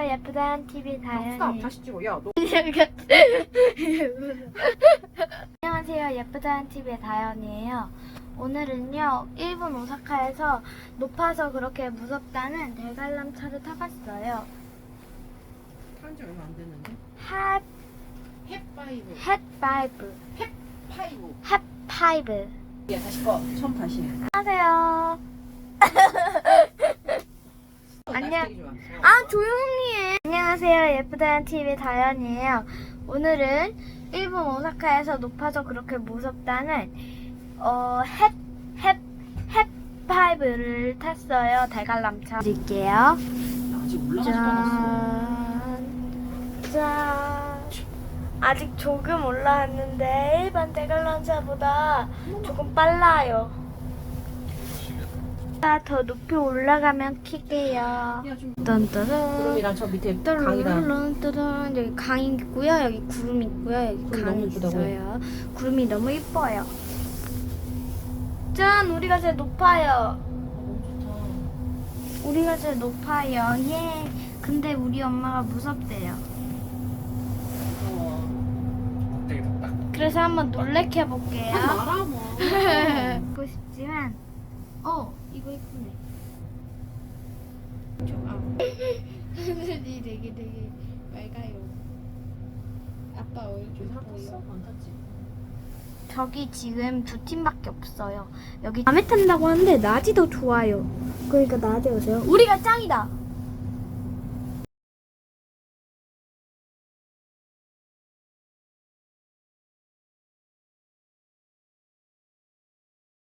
안녕하세요. 예쁘단 TV 스탑 다현이. 다시 찍어. 야, 너 안녕하세요. 예쁘단 TV 다현이에요. 오늘은요, 일본 오사카에서 높아서 그렇게 무섭다는 대관람 차를 타봤어요. 탄지 얼마 안 됐는데. 핫, 햇파이브. 핫파이브. 파이브. 핫파이브. 야, 다시 꺼. 처음 다시. 해. 안녕하세요. 어, 안녕. 어, 아 조용히 해. 안녕하세요. 예쁘다는 TV 다현이에요. 오늘은 일본 오사카에서 높아서 그렇게 무섭다는 어, 햇, 햇, 햇파이브를 탔어요. 대관람차 드릴게요. 짠. 짠. 아직 조금 올라왔는데 일반 대관람차보다 조금 빨라요. 아, 더 높이 올라가면 킬게요. 구름이랑 저 밑에 강이랑. 여기 강이 있고요. 여기 구름 있고요. 여기 구름 강이 너무? 있어요. 구름이 너무 이뻐요. 짠, 우리가 제일 높아요. 너무. 우리가 제일 높아요. 예. 근데 우리 엄마가 무섭대요. 어. 되게 덥다. 그래서 한번 놀래켜 볼게요. 말아 뭐. 보고 싶지만, 어, 이거 이쁘네. 좋아. 하늘이 되게 되게 맑아요. 아빠 얼굴 탔어? 안 탔지? 저기 지금 두 팀밖에 없어요. 여기 밤에 탄다고 하는데 낮이 더 좋아요. 그러니까 낮에 오세요. 우리가 짱이다.